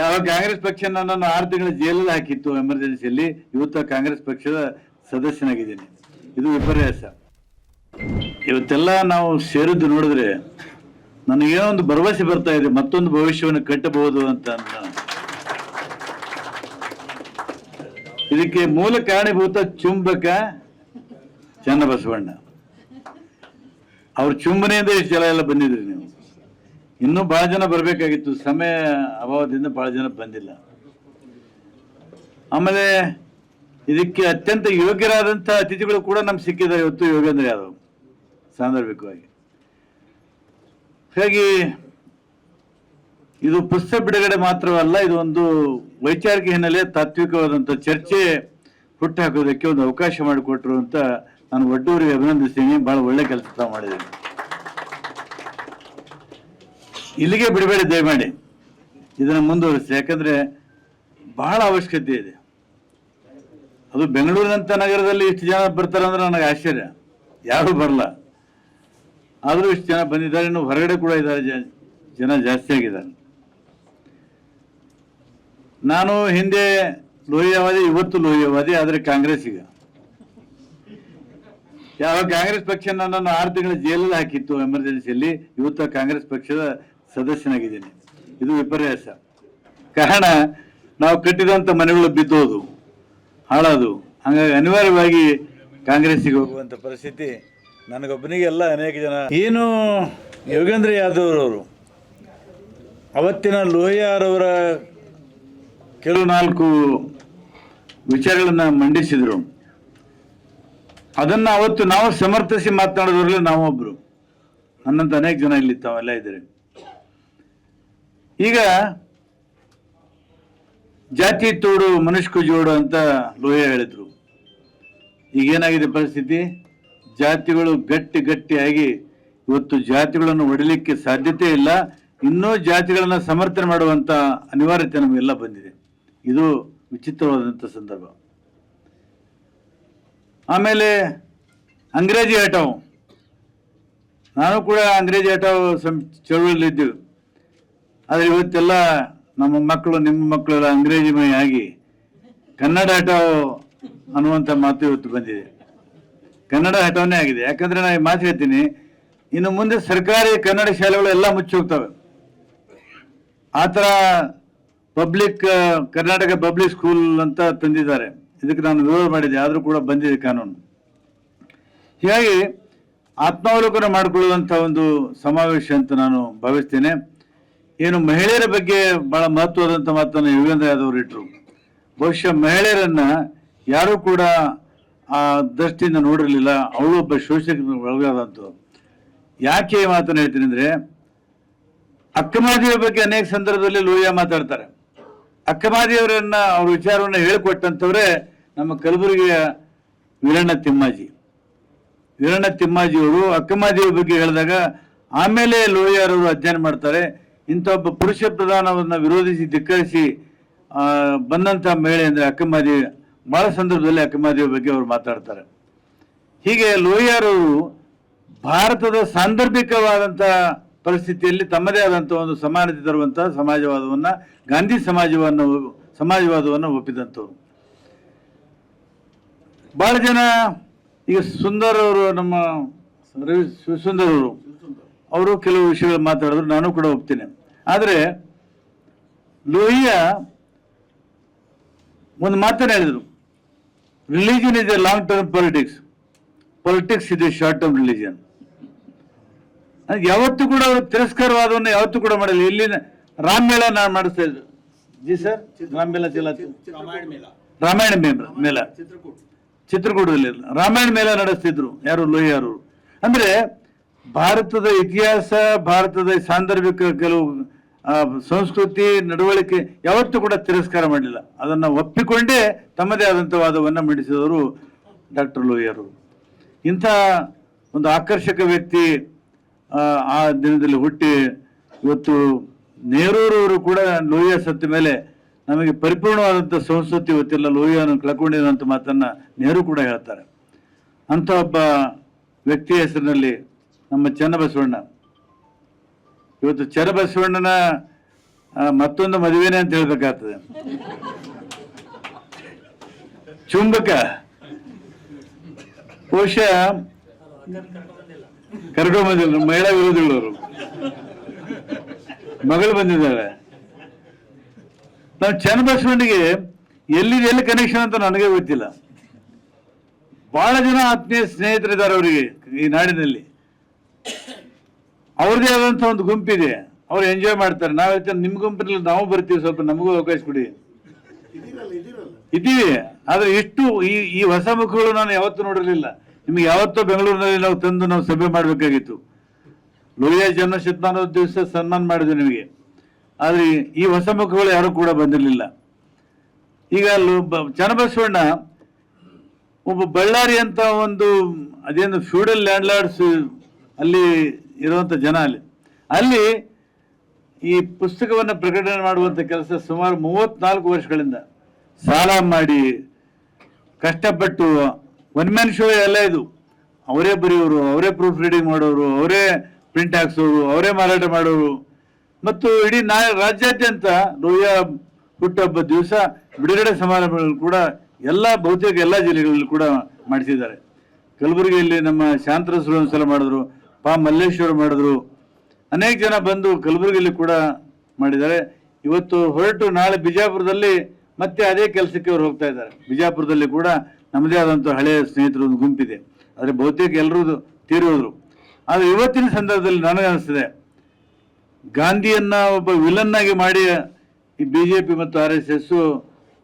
ಯಾವ ಕಾಂಗ್ರೆಸ್ ಪಕ್ಷ ನನ್ನನ್ನು ಆರು ತಿಂಗಳ ಜೈಲಲ್ಲಿ ಹಾಕಿತ್ತು ಎಮರ್ಜೆನ್ಸಿಯಲ್ಲಿ, ಇವತ್ತು ಕಾಂಗ್ರೆಸ್ ಪಕ್ಷದ ಸದಸ್ಯನಾಗಿದ್ದೀನಿ. ಇದು ವಿಪರ್ಯಾಸ. ಇವತ್ತೆಲ್ಲ ನಾವು ಸೇರಿದ್ದು ನೋಡಿದ್ರೆ ನನಗೇನೋ ಒಂದು ಭರವಸೆ ಬರ್ತಾ ಇದೆ, ಮತ್ತೊಂದು ಭವಿಷ್ಯವನ್ನು ಕಟ್ಟಬಹುದು ಅಂತ. ಇದಕ್ಕೆ ಮೂಲ ಕಾರಣೀಭೂತ ಚುಂಬಕ ಚನ್ನಬಸವಣ್ಣ. ಅವ್ರ ಚುಂಬನೆಯಿಂದ ಇಷ್ಟು ಜಲ ಎಲ್ಲ ಬಂದಿದ್ರಿ ಇನ್ನೂ ಬಹಳ ಜನ ಬರಬೇಕಾಗಿತ್ತು. ಸಮಯ ಅಭಾವದಿಂದ ಬಹಳ ಜನ ಬಂದಿಲ್ಲ. ಆಮೇಲೆ ಇದಕ್ಕೆ ಅತ್ಯಂತ ಯೋಗ್ಯರಾದಂಥ ಅತಿಥಿಗಳು ಕೂಡ ನಮ್ಗೆ ಸಿಕ್ಕಿದ್ದಾರೆ. ಇವತ್ತು ಯೋಗೇಂದ್ರ ಯಾದವ್ ಸಾಂದರ್ಭಿಕವಾಗಿ. ಹಾಗಾಗಿ ಇದು ಪುಸ್ತಕ ಬಿಡುಗಡೆ ಮಾತ್ರವಲ್ಲ, ಇದು ಒಂದು ವೈಚಾರಿಕ ಹಿನ್ನೆಲೆ ತಾತ್ವಿಕವಾದಂಥ ಚರ್ಚೆ ಹುಟ್ಟುಹಾಕೋದಕ್ಕೆ ಒಂದು ಅವಕಾಶ ಮಾಡಿಕೊಟ್ರು ಅಂತ ನಾನು ಒಡ್ಡೂರಿಗೆ ಅಭಿನಂದಿಸ್ತೀನಿ. ಬಹಳ ಒಳ್ಳೆ ಕೆಲಸ ಮಾಡಿದ್ದೀನಿ ಇಲ್ಲಿಗೆ ಬಿಡಬೇಡಿ, ದಯಮಾಡಿ. ಇದನ್ನು ಮುಂದುವರಿಸಿ, ಯಾಕಂದರೆ ಬಹಳ ಅವಶ್ಯಕತೆ ಇದೆ. ಅದು ಬೆಂಗಳೂರಿನಂತ ನಗರದಲ್ಲಿ ಇಷ್ಟು ಜನ ಬರ್ತಾರೆ ಅಂದ್ರೆ ನನಗೆ ಆಶ್ಚರ್ಯ. ಯಾರು ಬರಲ್ಲ. ಆದರೂ ಇಷ್ಟು ಜನ ಬಂದಿದ್ದಾರೆ, ಇನ್ನು ಹೊರಗಡೆ ಕೂಡ ಇದ್ದಾರೆ ಜನ ಜಾಸ್ತಿ ಆಗಿದ್ದಾರೆ. ನಾನು ಹಿಂದೆ ಲೋಹಿಯಾವಾದಿ ಇವತ್ತು ಲೋಹಿಯಾವಾದಿ ಆದರೆ ಕಾಂಗ್ರೆಸ್ ಈಗ. ಯಾವ ಕಾಂಗ್ರೆಸ್ ಪಕ್ಷ ನನ್ನನ್ನು ಆರು ತಿಂಗಳ ಜೈಲಲ್ಲಿ ಹಾಕಿತ್ತು ಎಮರ್ಜೆನ್ಸಿಯಲ್ಲಿ ಇವತ್ತು ಕಾಂಗ್ರೆಸ್ ಪಕ್ಷದ ಸದಸ್ಯನಾಗಿದ್ದೀನಿ. ಇದು ವಿಪರ್ಯಾಸ. ಕಾರಣ, ನಾವು ಕಟ್ಟಿದಂಥ ಮನೆಗಳು ಬಿದ್ದೋದು, ಹಾಳೋದು. ಹಾಗಾಗಿ ಅನಿವಾರ್ಯವಾಗಿ ಕಾಂಗ್ರೆಸ್ಸಿಗೆ ಹೋಗುವಂಥ ಪರಿಸ್ಥಿತಿ ನನಗೊಬ್ಬನಿಗೆ ಎಲ್ಲ ಅನೇಕ ಜನ ಏನು ಯೋಗೇಂದ್ರ ಯಾದವ್ ಅವರು ಅವತ್ತಿನ ಲೋಹಿಯಾರವರ ಕೆಲವು ನಾಲ್ಕು ವಿಚಾರಗಳನ್ನು ಮಂಡಿಸಿದರು. ಅದನ್ನ ಅವತ್ತು ನಾವು ಸಮರ್ಥಿಸಿ ಮಾತನಾಡೋದ್ರಲ್ಲಿ ನಾವೊಬ್ಬರು ನನ್ನಂತ ಅನೇಕ ಜನ ಇಲ್ಲಿ ತಾವೆಲ್ಲ ಇದ್ದಾರೆ. ಈಗ ಜಾತಿ ತೋಡು ಮನುಷ್ಕು ಜೋಡು ಅಂತ ಲೋಹಿಯ ಹೇಳಿದ್ರು. ಈಗ ಏನಾಗಿದೆ ಪರಿಸ್ಥಿತಿ? ಜಾತಿಗಳು ಗಟ್ಟಿ ಗಟ್ಟಿಯಾಗಿ ಇವತ್ತು ಜಾತಿಗಳನ್ನು ಹೊಡಲಿಕ್ಕೆ ಸಾಧ್ಯತೆ ಇಲ್ಲ. ಇನ್ನೂ ಜಾತಿಗಳನ್ನು ಸಮರ್ಥನೆ ಮಾಡುವಂತ ಅನಿವಾರ್ಯತೆ ನಮಗೆಲ್ಲ ಬಂದಿದೆ. ಇದು ವಿಚಿತ್ರವಾದಂಥ ಸಂದರ್ಭ. ಆಮೇಲೆ ಅಂಗ್ರೇಜಿ ಹಠಾವ್ ನಾನು ಕೂಡ ಅಂಗ್ರೇಜಿ ಹಠಾವ್ ಸಂ ಚಳುವಳಿಯಲ್ಲಿ ಇದ್ದೀವಿ ಆದರೆ ಇವತ್ತೆಲ್ಲ ನಮ್ಮ ಮಕ್ಕಳು, ನಿಮ್ಮ ಮಕ್ಕಳು ಎಲ್ಲ ಅಂಗ್ರೇಜಿಮಯ ಆಗಿ ಕನ್ನಡ ಹಠಾವ್ ಅನ್ನುವಂಥ ಮಾತು ಇವತ್ತು ಬಂದಿದೆ. ಕನ್ನಡ ಹಠವನ್ನೇ ಆಗಿದೆ. ಯಾಕಂದ್ರೆ ನಾನು ಈ ಮಾತು ಹೇಳ್ತೀನಿ, ಇನ್ನು ಮುಂದೆ ಸರ್ಕಾರಿ ಕನ್ನಡ ಶಾಲೆಗಳು ಎಲ್ಲ ಮುಚ್ಚಿ ಹೋಗ್ತವೆ. ಆ ಥರ ಪಬ್ಲಿಕ್, ಕರ್ನಾಟಕ ಪಬ್ಲಿಕ್ ಸ್ಕೂಲ್ ಅಂತ ತಂದಿದ್ದಾರೆ. ಇದಕ್ಕೆ ನಾನು ವಿರೋಧ ಮಾಡಿದೆ. ಆದರೂ ಕೂಡ ಬಂದಿದೆ ಕಾನೂನು. ಹೀಗಾಗಿ ಆತ್ಮಾವಲೋಕನ ಮಾಡಿಕೊಳ್ಳುವಂಥ ಒಂದು ಸಮಾವೇಶ ಅಂತ ನಾನು ಭಾವಿಸ್ತೇನೆ. ಏನು ಮಹಿಳೆಯರ ಬಗ್ಗೆ ಬಹಳ ಮಹತ್ವದಂತ ಮಾತನ್ನು ಯೋಗೇಂದ್ರ ಯಾದವ್ ಇಟ್ಟರು ಬಹುಶಃ ಮಹಿಳೆಯರನ್ನ ಯಾರು ಕೂಡ ಆ ದೃಷ್ಟಿಯಿಂದ ನೋಡಿರಲಿಲ್ಲ, ಅವಳು ಒಬ್ಬ ಶೋಷಕ ಒಳಗಾದಂತು ಯಾಕೆ ಮಾತನ್ನು ಹೇಳ್ತೀನಿ ಅಂದ್ರೆ ಅಕ್ಕಮಾದಿಯ ಬಗ್ಗೆ ಅನೇಕ ಸಂದರ್ಭದಲ್ಲಿ ಲೋಹಿಯ ಮಾತಾಡ್ತಾರೆ. ಅಕ್ಕಮಾದಿಯವರನ್ನ, ಅವ್ರ ವಿಚಾರವನ್ನ ಹೇಳಿಕೊಟ್ಟಂತವ್ರೆ ನಮ್ಮ ಕಲಬುರಗಿಯ ವೀರಣ್ಣ ತಿಮ್ಮಾಜಿ. ವೀರಣ್ಣ ತಿಮ್ಮಾಜಿಯವರು ಅಕ್ಕಮಾದಿಯ ಬಗ್ಗೆ ಹೇಳಿದಾಗ, ಆಮೇಲೆ ಲೋಹಿಯಾರವರು ಅಧ್ಯಯನ ಮಾಡ್ತಾರೆ ಇಂಥ ಒಬ್ಬ ಪುರುಷ ಪ್ರಧಾನವನ್ನು ವಿರೋಧಿಸಿ ಧಿಕ್ಕರಿಸಿ ಬಂದಂಥ ಮಹಿಳೆ ಅಂದ್ರೆ ಅಕ್ಕಮಾದಿ ಬಹಳ ಸಂದರ್ಭದಲ್ಲಿ ಅಕ್ಕಮಾದಿಯ ಬಗ್ಗೆ ಅವರು ಮಾತಾಡ್ತಾರೆ. ಹೀಗೆ ಲೋಹಿಯರು ಭಾರತದ ಸಾಂದರ್ಭಿಕವಾದಂಥ ಪರಿಸ್ಥಿತಿಯಲ್ಲಿ ತಮ್ಮದೇ ಆದಂಥ ಒಂದು ಸಮಾನತೆ ತರುವಂಥ ಸಮಾಜವಾದವನ್ನ, ಗಾಂಧಿ ಸಮಾಜವನ್ನು ಸಮಾಜವಾದವನ್ನು ಒಪ್ಪಿದಂಥವ್ರು. ಬಹಳ ಜನ ಈಗ ಸುಂದರ್ ಅವರು ನಮ್ಮ ರವಿ ಸುಂದರ್ ಅವರು ಅವರು ಕೆಲವು ವಿಷಯಗಳು ಮಾತಾಡಿದ್ರು, ನಾನು ಕೂಡ ಒಪ್ತೀನಿ. ಆದರೆ ಲೋಹಿಯ ಒಂದು ಮಾತನ್ನು ಹೇಳಿದರು. Religion is a long term politics politics a short term religion ಯಾವತ್ತು ಕೂಡ ಅವರು ತಿರಸ್ಕಾರವಾದವನ್ನು ಯಾವತ್ತೂ ಕೂಡ ಮಾಡಿಲ್ಲ. ಇಲ್ಲಿನ ರಾಮಮೇಳ ನಾನು ಮಾಡಿಸ್ತಾ ಇದ್ರು ಜಿ ಸರ್? ರಾಮಮೇಳ ಚಿಲ ರಾಮಾಯಣ ಮೇಳ. ಚಿತ್ರಕೂಟ ಚಿತ್ರಕೂಟದಲ್ಲಿ ರಾಮಾಯಣ ಮೇಳ ನಡೆಸ್ತಿದ್ರು ಯಾರು? ಲೋಹಿಯಾರು ಅಂದ್ರೆ ಭಾರತದ ಇತಿಹಾಸ ಭಾರತದ ಸಾಂದರ್ಭಿಕ ಕೆಲವು ಸಂಸ್ಕೃತಿ ನಡವಳಿಕೆ ಯಾವತ್ತೂ ಕೂಡ ತಿರಸ್ಕಾರ ಮಾಡಲಿಲ್ಲ. ಅದನ್ನು ಒಪ್ಪಿಕೊಂಡೇ ತಮ್ಮದೇ ಆದಂಥ ವಾದವನ್ನು ಮಂಡಿಸಿದವರು ಡಾಕ್ಟರ್ ಲೋಹಿಯರು ಇಂಥ ಒಂದು ಆಕರ್ಷಕ ವ್ಯಕ್ತಿ ಆ, ಆ ದಿನದಲ್ಲಿ ಹುಟ್ಟಿ ಇವತ್ತು ನೆಹರೂರವರು ಕೂಡ ಲೋಹಿಯ ಸತ್ತ ಮೇಲೆ ನಮಗೆ ಪರಿಪೂರ್ಣವಾದಂಥ ಸಂಸ್ಕೃತಿ ಇವತ್ತೆಲ್ಲ ಲೋಹಿಯನ್ನು ಕಳ್ಕೊಂಡಿರುವಂಥ ಮಾತನ್ನು ನೆಹರು ಕೂಡ ಹೇಳ್ತಾರೆ. ಅಂಥ ಒಬ್ಬ ವ್ಯಕ್ತಿಯ ಹೆಸರಿನಲ್ಲಿ ನಮ್ಮ ಚನ್ನಬಸವಣ್ಣ ಇವತ್ತು ಚರಬಸವಣ್ಣನ ಮತ್ತೊಂದು ಮದುವೆನೇ ಅಂತ ಹೇಳ್ಬೇಕಾಗ್ತದೆ. ಚುಂಬಕ. ಬಹುಶಃ ಕರ್ಕೊಂಬಂದಿಲ್ಲ ಮಹಿಳಾ ವಿರೋಧಿಗಳವರು. ಮಗಳು ಬಂದಿದ್ದಾಳೆ. ನಾವು ಚನ್ನಬಸವಣ್ಣಿಗೆ ಎಲ್ಲಿದೆ, ಎಲ್ಲಿ ಕನೆಕ್ಷನ್ ಅಂತ ನನಗೆ ಗೊತ್ತಿಲ್ಲ. ಬಹಳ ಜನ ಆತ್ಮೀಯ ಸ್ನೇಹಿತರಿದ್ದಾರೆ ಅವರಿಗೆ ಈ ನಾಡಿನಲ್ಲಿ. ಅವ್ರದೇ ಆದಂತ ಒಂದು ಗುಂಪಿದೆ. ಅವ್ರು ಎಂಜಾಯ್ ಮಾಡ್ತಾರೆ. ನಾವು ಹೇಳ್ತೇವೆ ನಿಮ್ ಗುಂಪಿನಲ್ಲಿ ನಾವು ಬರ್ತೀವಿ ಸ್ವಲ್ಪ ನಮಗೂ ಅವಕಾಶ ಕೊಡಿ. ಇದ್ದೀವಿ. ಆದ್ರೆ ಇಷ್ಟು ಈ ಈ ಹೊಸ ಮುಖಗಳು ನಾನು ಯಾವತ್ತೂ ನೋಡಿರಲಿಲ್ಲ. ನಿಮ್ಗೆ ಯಾವತ್ತೋ ಬೆಂಗಳೂರಿನಲ್ಲಿ ನಾವು ತಂದು ನಾವು ಸಭೆ ಮಾಡಬೇಕಾಗಿತ್ತು. ಲೋಹಿಯ ಜನ್ಮ ಶತಮಾನದ ದಿವಸ ಸನ್ಮಾನ ಮಾಡಿದ್ವಿ ನಿಮಗೆ. ಆದ್ರೆ ಈ- ಹೊಸ ಮುಖಗಳು ಯಾರು ಕೂಡ ಬಂದಿರಲಿಲ್ಲ. ಈಗ ಚನ್ನಬಸವಣ್ಣ ಒಬ್ಬ ಬಳ್ಳಾರಿ ಅಂತ ಒಂದು ಅದೇನು ಫ್ಯೂಡಲ್ ಲ್ಯಾಂಡ್ಲಾರ್ಡ್ಸ್ ಅಲ್ಲಿ ಇರುವಂತ ಜನ ಅಲ್ಲಿ. ಅಲ್ಲಿ ಈ ಪುಸ್ತಕವನ್ನು ಪ್ರಕಟಣೆ ಮಾಡುವಂಥ ಕೆಲಸ ಸುಮಾರು ಮೂವತ್ನಾಲ್ಕು ವರ್ಷಗಳಿಂದ. ಸಾಲ ಮಾಡಿ ಕಷ್ಟಪಟ್ಟು ಒನ್ ಮ್ಯಾನ್ ಶೋ ಎಲ್ಲ ಇದು. ಅವರೇ ಬರೆಯೋರು, ಅವರೇ ಪ್ರೂಫ್ ರೀಡಿಂಗ್ ಮಾಡೋರು, ಅವರೇ ಪ್ರಿಂಟ್ ಹಾಕ್ಸೋರು, ಅವರೇ ಮಾರಾಟ ಮಾಡೋರು. ಮತ್ತು ಇಡೀ ನಾ, ರಾಜ್ಯಾದ್ಯಂತ ರೋಯ ಹುಟ್ಟುಹಬ್ಬ ದಿವಸ ಬಿಡುಗಡೆ ಸಮಾರಂಭಗಳು ಕೂಡ ಎಲ್ಲ ಬಹುತೇಕ ಎಲ್ಲ ಜಿಲ್ಲೆಗಳಲ್ಲಿ ಕೂಡ ಮಾಡಿಸಿದ್ದಾರೆ. ಕಲಬುರಗಿಯಲ್ಲಿ ನಮ್ಮ ಶಾಂತರಸರು ಒಂದ್ಸಲ ಮಾಡಿದ್ರು. ಪಾ ಮಲ್ಲೇಶ್ವರ ಮಾಡಿದ್ರು. ಅನೇಕ ಜನ ಬಂದು ಕಲಬುರಗಿಯಲ್ಲಿ ಕೂಡ ಮಾಡಿದ್ದಾರೆ. ಇವತ್ತು ಹೊರಟು ನಾಳೆ ಬಿಜಾಪುರದಲ್ಲಿ ಮತ್ತೆ ಅದೇ ಕೆಲಸಕ್ಕೆ ಅವ್ರು ಹೋಗ್ತಾ ಇದ್ದಾರೆ. ಬಿಜಾಪುರದಲ್ಲಿ ಕೂಡ ನಮ್ಮದೇ ಆದಂಥ ಹಳೆಯ ಸ್ನೇಹಿತರು ಒಂದು ಗುಂಪಿದೆ. ಆದರೆ ಬಹುತೇಕ ಎಲ್ಲರೂ ತೀರೋದ್ರು. ಆದರೆ ಇವತ್ತಿನ ಸಂದರ್ಭದಲ್ಲಿ ನನಗೆ ಅನಿಸ್ತದೆ, ಗಾಂಧಿಯನ್ನ ಒಬ್ಬ ವಿಲನ್ ಆಗಿ ಮಾಡಿ ಈ ಬಿಜೆಪಿ ಮತ್ತು ಆರ್ ಎಸ್ ಎಸ್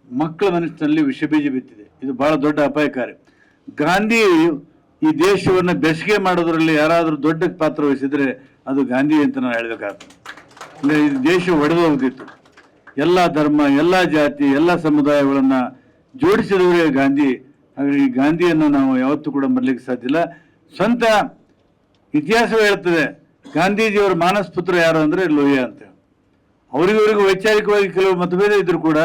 ಮಕ್ಕಳ ಮನಸ್ಸಿನಲ್ಲಿ ವಿಷ ಬೀಜ ಬಿತ್ತಿದೆ. ಇದು ಬಹಳ ದೊಡ್ಡ ಅಪಾಯಕಾರಿ. ಗಾಂಧಿ ಈ ದೇಶವನ್ನು ಬೆಸಿಗೆ ಮಾಡೋದ್ರಲ್ಲಿ ಯಾರಾದರೂ ದೊಡ್ಡ ಪಾತ್ರ ವಹಿಸಿದ್ರೆ ಅದು ಗಾಂಧಿ ಅಂತ ನಾನು ಹೇಳಬೇಕಾಗ್ತದೆ. ಅಂದರೆ ಈ ದೇಶ ಒಡೆದು ಹೋಗ್ತಿತ್ತು. ಎಲ್ಲ ಧರ್ಮ, ಎಲ್ಲ ಜಾತಿ, ಎಲ್ಲ ಸಮುದಾಯಗಳನ್ನು ಜೋಡಿಸಿದವರೇ ಗಾಂಧಿ. ಹಾಗಾಗಿ ಈ ಗಾಂಧಿಯನ್ನು ನಾವು ಯಾವತ್ತೂ ಕೂಡ ಮರಲಿಕ್ಕೆ ಸಾಧ್ಯ ಇಲ್ಲ. ಸ್ವಂತ ಇತಿಹಾಸವೇ ಹೇಳ್ತದೆ, ಗಾಂಧೀಜಿಯವರ ಮಾನಸ್ ಪುತ್ರ ಯಾರು ಅಂದರೆ ಲೋಹಿಯಾ ಅಂತ. ಅವರಿಗವರಿಗೂ ವೈಚಾರಿಕವಾಗಿ ಕೆಲವು ಮತಭೇದ ಇದ್ದರೂ ಕೂಡ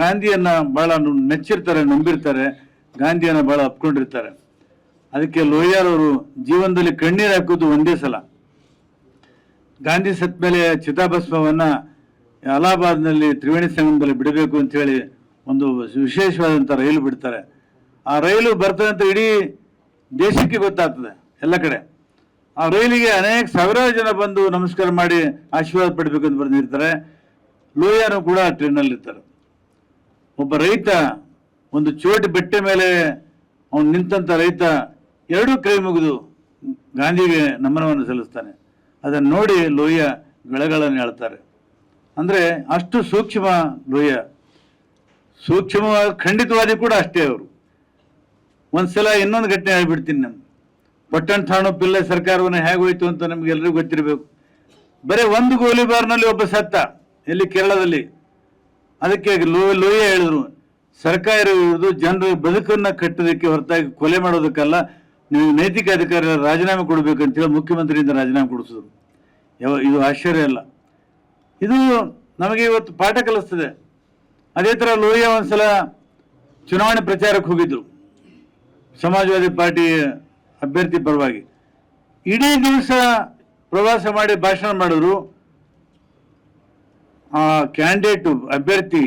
ಗಾಂಧಿಯನ್ನು ಭಾಳ ನೆಚ್ಚಿರ್ತಾರೆ, ನಂಬಿರ್ತಾರೆ. ಗಾಂಧಿಯನ್ನು ಭಾಳ ಅಪ್ಕೊಂಡಿರ್ತಾರೆ ಅದಕ್ಕೆ ಲೋಹಿಯಾರವರು ಜೀವನದಲ್ಲಿ ಕಣ್ಣೀರು ಹಾಕೋದು ಒಂದೇ ಸಲ. ಗಾಂಧಿ ಸತ್ ಮೇಲೆ ಚಿತಾಭಸ್ಮವನ್ನ ಅಲಹಾಬಾದ್ನಲ್ಲಿ ತ್ರಿವೇಣಿ ಸಂಗಮದಲ್ಲಿ ಬಿಡಬೇಕು ಅಂತ ಹೇಳಿ ಒಂದು ವಿಶೇಷವಾದಂಥ ರೈಲು ಬಿಡ್ತಾರೆ. ಆ ರೈಲು ಬರ್ತದೆ ಅಂತ ಇಡೀ ದೇಶಕ್ಕೆ ಗೊತ್ತಾಗ್ತದೆ ಎಲ್ಲ ಕಡೆ. ಆ ರೈಲಿಗೆ ಅನೇಕ ಸಾವಿರಾರು ಜನ ಬಂದು ನಮಸ್ಕಾರ ಮಾಡಿ ಆಶೀರ್ವಾದ ಪಡಬೇಕು ಅಂತ ಬಂದಿರ್ತಾರೆ. ಲೋಹಿಯಾರು ಕೂಡ ಟ್ರೈನಲ್ಲಿರ್ತಾರೆ ಒಬ್ಬ ರೈತ ಒಂದು ಚೋಟಿ ಬೆಟ್ಟೆ ಮೇಲೆ ಅವನು ನಿಂತಂತ ರೈತ ಎರಡೂ ಕೈ ಮುಗಿದು ಗಾಂಧಿಗೆ ನಮನವನ್ನು ಸಲ್ಲಿಸ್ತಾನೆ. ಅದನ್ನು ನೋಡಿ ಲೋಹಿಯ ಗಳಗಳನ್ನು ಹೇಳ್ತಾರೆ. ಅಂದರೆ ಅಷ್ಟು ಸೂಕ್ಷ್ಮ ಲೋಹಿಯ. ಸೂಕ್ಷ್ಮ ಖಂಡಿತವಾದಿ ಕೂಡ ಅಷ್ಟೇ ಅವರು. ಒಂದ್ಸಲ ಇನ್ನೊಂದು ಘಟನೆ ಹೇಳ್ಬಿಡ್ತೀನಿ ನಾನು. ಪಟ್ಟಣ ಠಾಣು ಪಿಲ್ಲೆ ಸರ್ಕಾರವನ್ನು ಹೇಗೆ ಹೋಯ್ತು ಅಂತ ನಮ್ಗೆ ಎಲ್ಲರಿಗೂ ಗೊತ್ತಿರಬೇಕು. ಬರೀ ಒಂದು ಗೋಲಿಬಾರ್ನಲ್ಲಿ ಒಬ್ಬ ಸತ್ತ, ಎಲ್ಲಿ ಕೇರಳದಲ್ಲಿ. ಅದಕ್ಕೆ ಲೋ ಲೋಯ ಹೇಳಿದ್ರು ಸರ್ಕಾರ ಇರುವುದು ಜನರ ಬದುಕನ್ನು ಕಟ್ಟೋದಕ್ಕೆ ಹೊರತಾಗಿ ಕೊಲೆ ಮಾಡೋದಕ್ಕಲ್ಲ ನೀವು ನೈತಿಕ ಅಧಿಕಾರ ರಾಜೀನಾಮೆ ಕೊಡಬೇಕು ಅಂತೇಳಿ ಮುಖ್ಯಮಂತ್ರಿಯಿಂದ ರಾಜೀನಾಮೆ ಕೊಡಿಸಿದ್ರು. ಯಾವ, ಇದು ಆಶ್ಚರ್ಯ ಅಲ್ಲ. ಇದು ನಮಗೆ ಇವತ್ತು ಪಾಠ ಕಲಿಸ್ತದೆ. ಅದೇ ಥರ ಲೋಹಿಯ ಒಂದ್ಸಲ ಚುನಾವಣೆ ಪ್ರಚಾರಕ್ಕೆ ಹೋಗಿದ್ರು. ಸಮಾಜವಾದಿ ಪಾರ್ಟಿ ಅಭ್ಯರ್ಥಿ ಪರವಾಗಿ. ಇಡೀ ದಿವಸ ಪ್ರವಾಸ ಮಾಡಿ ಭಾಷಣ ಮಾಡಿದ್ರು. ಆ ಕ್ಯಾಂಡಿಡೇಟು ಅಭ್ಯರ್ಥಿ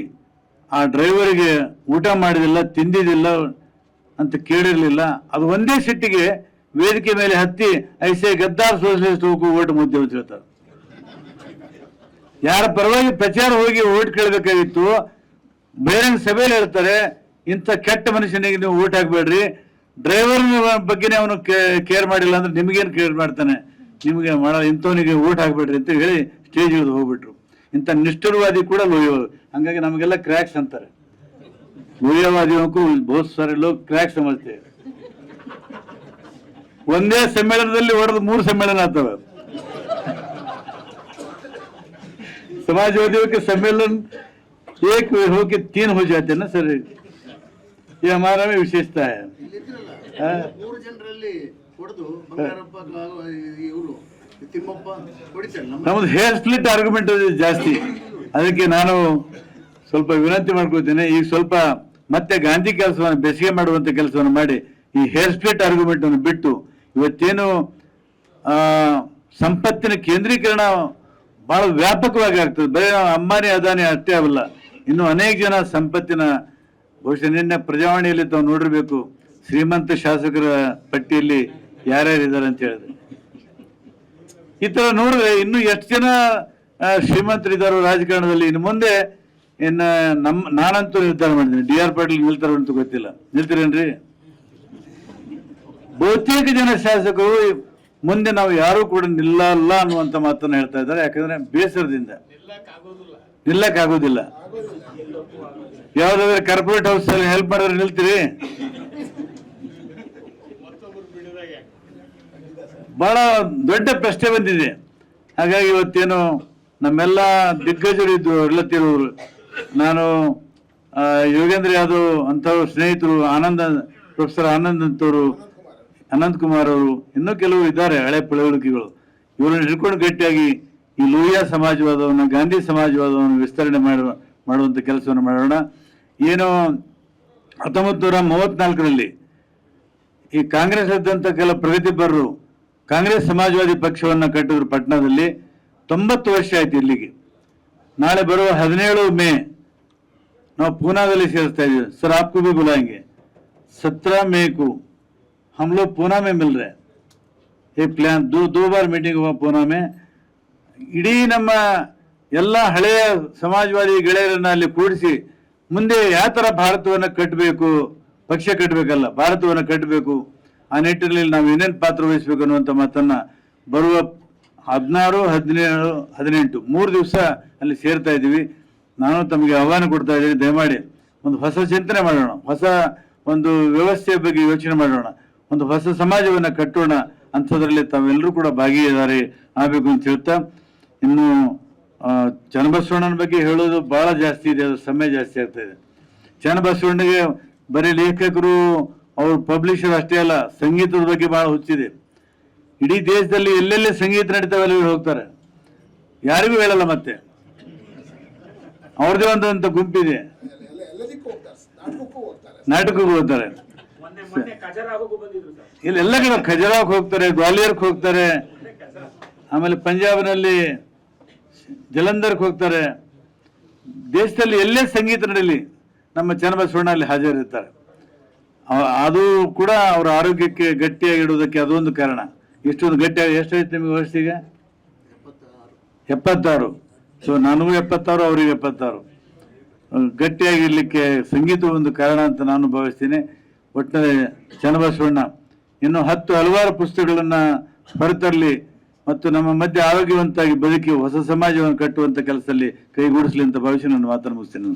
ಆ ಡ್ರೈವರಿಗೆ ಊಟ ಮಾಡಿದಿಲ್ಲ, ತಿಂದಿದಿಲ್ಲ ಅಂತ ಕೇಳಿರಲಿಲ್ಲ. ಅದು ಒಂದೇ ಸಿಟ್ಟಿಗೆ ವೇದಿಕೆ ಮೇಲೆ ಹತ್ತಿ ಐಸೆ ಗದ್ದಾರ್ ಸೋಷಲಿಸ್ಟ್ ಹೋಗು, ಓಟ್ ಮುದ್ದೆ ಅಂತ ಯಾರ ಪರವಾಗಿ ಪ್ರಚಾರ ಹೋಗಿ ಓಟ್ ಕೇಳಬೇಕಾಗಿತ್ತು ಬೇರೆ ಸಭೆಯಲ್ಲಿ ಹೇಳ್ತಾರೆ, ಇಂಥ ಕೆಟ್ಟ ಮನುಷ್ಯನಿಗೆ ನೀವು ಓಟ್ ಹಾಕ್ಬೇಡ್ರಿ. ಡ್ರೈವರ್ ಬಗ್ಗೆನೇ ಅವನು ಕೇರ್ ಮಾಡಿಲ್ಲ ಅಂದ್ರೆ ನಿಮಗೇನು ಕೇರ್ ಮಾಡ್ತಾನೆ? ನಿಮಗೆ ಮಾಡ ಇಂಥವನಿಗೆ ಓಟ್ ಹಾಕ್ಬೇಡ್ರಿ ಅಂತ ಹೇಳಿ ಸ್ಟೇಜ್ ಇಳಿದು ಹೋಗ್ಬಿಟ್ರು. ಇಂಥ ನಿಷ್ಠುರವಾದಿ ಕೂಡ ಲೋಯೋದು ಹಂಗಾಗಿ ನಮಗೆಲ್ಲ ಕ್ರ್ಯಾಕ್ಸ್ ಅಂತಾರೆ. ಲೋಹಿಯವಾದಿಗೂ ಬಹುತ್ ಸಾರಿ ಲೋಕ್ ಕ್ರ್ಯಾಕ್ ಸಮಜ್ತೆ ಒಂದೇ ಸಮ್ಮೇಳನದಲ್ಲಿ ಹೊಡೆದು ಮೂರು ಸಮ್ಮೇಳನ ಆಗ್ತವೆ समाजवादियों के सम्मेलन एक हो के तीन हो जाते हैं ना सर ये हमारा में विशेषता है ಇಲ್ಲಿದ್ರಲ್ಲ ಹಾ. ಮೂರು ಜನರಲ್ಲಿ ಹೊಡೆದು ಬಂಗಾರಪ್ಪ ಇವರು ತಿಮ್ಮಪ್ಪ ಹೊಡಿತಾರೆ ನಮ್ಮ ನಮ್ದು ಹೇರ್ ಸ್ಪ್ಲಿಟ್ ಆರ್ಗ್ಯುಮೆಂಟ್ ಜಾಸ್ತಿ ಅದಕ್ಕೆ ನಾನು ಸ್ವಲ್ಪ ವಿನಂತಿ ಮಾಡ್ಕೊಳ್ತೇನೆ ಈಗ ಸ್ವಲ್ಪ ಮತ್ತೆ ಗಾಂಧಿ ಕೆಲಸವನ್ನು ಬೆಸಿಗೆ ಮಾಡುವಂತ ಕೆಲಸವನ್ನು ಮಾಡಿ ಈ ಹೇರ್ ಸ್ಪ್ಲಿಟ್ ಆರ್ಗ್ಯುಮೆಂಟ್ ಅನ್ನು ಬಿಟ್ಟು ಇವತ್ತೇನು ಸಂಪತ್ತಿನ ಕೇಂದ್ರೀಕರಣ ಬಹಳ ವ್ಯಾಪಕವಾಗಿ ಆಗ್ತದೆ. ಬರೀ ನಾವು ಅಂಬಾನಿ, ಅದಾನಿ ಅಷ್ಟೇ ಅವಲ್ಲ ಇನ್ನು ಅನೇಕ ಜನ ಸಂಪತ್ತಿನ ಬಹುಶಃ ನಿನ್ನೆ ಪ್ರಜಾವಾಣಿಯಲ್ಲಿ ತಾವು ನೋಡಿರ್ಬೇಕು. ಶ್ರೀಮಂತ ಶಾಸಕರ ಪಟ್ಟಿಯಲ್ಲಿ ಯಾರ್ಯಾರು ಇದ್ದಾರೆ ಅಂತ ಹೇಳಿದ್ರೆ. ಈ ತರ ನೋಡಿದ್ರೆ ಇನ್ನು ಎಷ್ಟು ಜನ ಶ್ರೀಮಂತರಿದ್ದಾರೋ ರಾಜಕಾರಣದಲ್ಲಿ ಇನ್ನು ಮುಂದೆ ಇನ್ನ ನಮ್ಮ ನಾನಂತೂ ನಿರ್ಧಾರ ಮಾಡಿದ್ದೀನಿ. ಡಿ ಆರ್ ಪಾಟೀಲ್ ನಿಲ್ತಾರ ಅಂತ ಗೊತ್ತಿಲ್ಲ. ನಿಲ್ತೀರೇನ್ರಿ? ಬಹುತೇಕ ಜನ ಶಾಸಕರು ಮುಂದೆ ನಾವು ಯಾರು ಕೂಡ ನಿಲ್ಲಲ್ಲ ಅನ್ನುವಂತ ಮಾತನ್ನ ಹೇಳ್ತಾ ಇದ್ದಾರೆ. ಯಾಕಂದ್ರೆ ಬೇಸರದಿಂದ. ನಿಲ್ಲಕ್ ಆಗೋದಿಲ್ಲ ಯಾವ್ದಾದ್ರೆ ಕಾರ್ಪೊರೇಟ್ ಹೌಸ್ ಅಲ್ಲಿ ಹೆಲ್ಪ್ ಮಾಡಿದ್ರೆ ನಿಲ್ತೀರಿ? ಬಹಳ ದೊಡ್ಡ ಪ್ರಶ್ನೆ ಬಂದಿದೆ. ಹಾಗಾಗಿ ಇವತ್ತೇನು ನಮ್ಮೆಲ್ಲ ದಿಗ್ಗಜರು ಇದ್ದು ಎಲ್ಲ ನಾನು ಯೋಗೇಂದ್ರ ಯಾದವ್ ಅಂಥವ್ರು ಸ್ನೇಹಿತರು ಆನಂದ, ಪ್ರೊಫೆಸರ್ ಆನಂದ್ ಅಂತವರು, ಅನಂತ್ ಕುಮಾರ್ ಅವರು, ಇನ್ನೂ ಕೆಲವರು ಇದ್ದಾರೆ, ಹಳೆ ಪಳವಳಿಕೆಗಳು. ಇವರನ್ನು ಹಿಡ್ಕೊಂಡು ಗಟ್ಟಿಯಾಗಿ ಈ ಲೋಹಿಯಾ ಸಮಾಜವಾದವನ್ನು, ಗಾಂಧಿ ಸಮಾಜವಾದವನ್ನು ವಿಸ್ತರಣೆ ಮಾಡುವ ಮಾಡುವಂಥ ಕೆಲಸವನ್ನು ಮಾಡೋಣ. ಏನು ಹತ್ತೊಂಬತ್ತು ನೂರ ಮೂವತ್ನಾಲ್ಕರಲ್ಲಿ ಈ ಕಾಂಗ್ರೆಸ್ ಇದ್ದಂಥ ಕೆಲ ಪ್ರಗತಿಪರರು ಕಾಂಗ್ರೆಸ್ ಸಮಾಜವಾದಿ ಪಕ್ಷವನ್ನು ಕಟ್ಟಿದ್ರು ಪಟ್ಟಣದಲ್ಲಿ ತೊಂಬತ್ತು ವರ್ಷ ಆಯ್ತು ಇಲ್ಲಿಗೆ. ನಾಳೆ ಬರುವ ಹದಿನೇಳು ಮೇ ನಾವು ಪೂನಾದಲ್ಲಿ ಸೇರಿಸ್ತಾ ಇದೀವಿ ಸರ್ आपको भी बुलाएंगे सत्रह मई को हम लोग पूना में मिल रहे हैं ये प्लान दो दो बार मीटिंग हुआ पूना में ಇಡೀ ನಮ್ಮ ಎಲ್ಲ ಹಳೆಯ ಸಮಾಜವಾದಿ ಗೆಳೆಯರನ್ನ ಅಲ್ಲಿ ಕೂಡಿಸಿ ಮುಂದೆ ಯಾವ ತರ ಭಾರತವನ್ನ ಕಟ್ಟಬೇಕು ಪಕ್ಷ ಕಟ್ಟಬೇಕಲ್ಲ ಭಾರತವನ್ನ ಕಟ್ಟಬೇಕು ಆ ನಿಟ್ಟಿನಲ್ಲಿ ನಾವು ಏನೇನು ಪಾತ್ರ ವಹಿಸಬೇಕು ಅನ್ನುವಂಥ ಮಾತನ್ನ ಬರುವ ಹದಿನಾರು ಹದಿನೇಳು ಹದಿನೆಂಟು ಮೂರು ದಿವಸ ಅಲ್ಲಿ ಸೇರ್ತಾ ಇದ್ದೀವಿ. ನಾನು ತಮಗೆ ಆಹ್ವಾನ ಕೊಡ್ತಾ ಇದ್ದೀನಿ, ದಯಮಾಡಿ ಒಂದು ಹೊಸ ಚಿಂತನೆ ಮಾಡೋಣ, ಹೊಸ ಒಂದು ವ್ಯವಸ್ಥೆಯ ಬಗ್ಗೆ ಯೋಚನೆ ಮಾಡೋಣ, ಒಂದು ಹೊಸ ಸಮಾಜವನ್ನು ಕಟ್ಟೋಣ, ಅಂಥದ್ರಲ್ಲಿ ತಾವೆಲ್ಲರೂ ಕೂಡ ಭಾಗಿಯಾದಾರೆ ಆಗಬೇಕು ಅಂತ ಹೇಳ್ತಾ, ಇನ್ನು ಚನ್ನಬಸವಣ್ಣನ ಬಗ್ಗೆ ಹೇಳೋದು ಬಹಳ ಜಾಸ್ತಿ ಇದೆ, ಅದು ಸಮಯ ಜಾಸ್ತಿ ಆಗ್ತಾ ಇದೆ. ಚನ್ನಬಸವಣ್ಣಗೆ ಬರೀ ಲೇಖಕರು, ಅವ್ರ ಪಬ್ಲಿಷರ್ ಅಷ್ಟೇ ಅಲ್ಲ, ಸಂಗೀತದ ಬಗ್ಗೆ ಬಹಳ ಹುಚ್ಚಿದೆ. ಇಡೀ ದೇಶದಲ್ಲಿ ಎಲ್ಲೆಲ್ಲಿ ಸಂಗೀತ ನಡೀತಾವೆ ಅಲ್ಲಿ ಹೋಗ್ತಾರೆ. ಯಾರಿಗೂ ಹೇಳಲ್ಲ ಮತ್ತೆ. ಅವ್ರದೇ ಒಂದಂತ ಗುಂಪಿದೆ. ನಾಟಕಕ್ಕೂ ಹೋಗ್ತಾರೆ. ಇಲ್ಲಿ ಎಲ್ಲ ಕಡೆ ಖಜರಾವ್ಗೆ ಹೋಗ್ತಾರೆ ಗ್ವಾಲಿಯರ್ಗೆ ಹೋಗ್ತಾರೆ. ಆಮೇಲೆ ಪಂಜಾಬ್ನಲ್ಲಿ ಜಲಂಧರ್ಗೆ ಹೋಗ್ತಾರೆ. ದೇಶದಲ್ಲಿ ಎಲ್ಲೇ ಸಂಗೀತ ನಡೀಲಿ ನಮ್ಮ ಚನ್ನಬಸವಣ್ಣ ಅಲ್ಲಿ ಹಾಜರಿರ್ತಾರೆ ಅದು ಕೂಡ ಅವರ ಆರೋಗ್ಯಕ್ಕೆ ಗಟ್ಟಿಯಾಗಿ ಇಡುವುದಕ್ಕೆ ಅದೊಂದು ಕಾರಣ. ಎಷ್ಟೊಂದು ಗಟ್ಟಿಯಾಗಿ ಎಷ್ಟಾಯ್ತು ನಿಮಗೆ ವರ್ಷ ಈಗ? ಎಪ್ಪತ್ತಾರು. ಸೊ ನನಗೂ ಎಪ್ಪತ್ತಾರು, ಅವರಿಗೆ ಎಪ್ಪತ್ತಾರು. ಗಟ್ಟಿಯಾಗಿರಲಿಕ್ಕೆ ಸಂಗೀತ ಒಂದು ಕಾರಣ ಅಂತ ನಾನು ಭಾವಿಸ್ತೀನಿ. ಒಟ್ಟಿನಲ್ಲಿ ಚನ್ನಬಸವಣ್ಣ, ಇನ್ನು ಹತ್ತು ಹಲವಾರು ಪುಸ್ತಕಗಳನ್ನು ಹೊರತರಲಿ ಮತ್ತು ನಮ್ಮ ಮಧ್ಯೆ ಆರೋಗ್ಯವಂತಾಗಿ ಬದುಕಿ ಹೊಸ ಸಮಾಜವನ್ನು ಕಟ್ಟುವಂತ ಕೆಲಸದಲ್ಲಿ ಕೈಗೂಡಿಸಲಿ ಅಂತ ಭಾವಿಸಿ ನಾನು ಮಾತನ್ನು ಮುಗಿಸ್ತೇನೆ.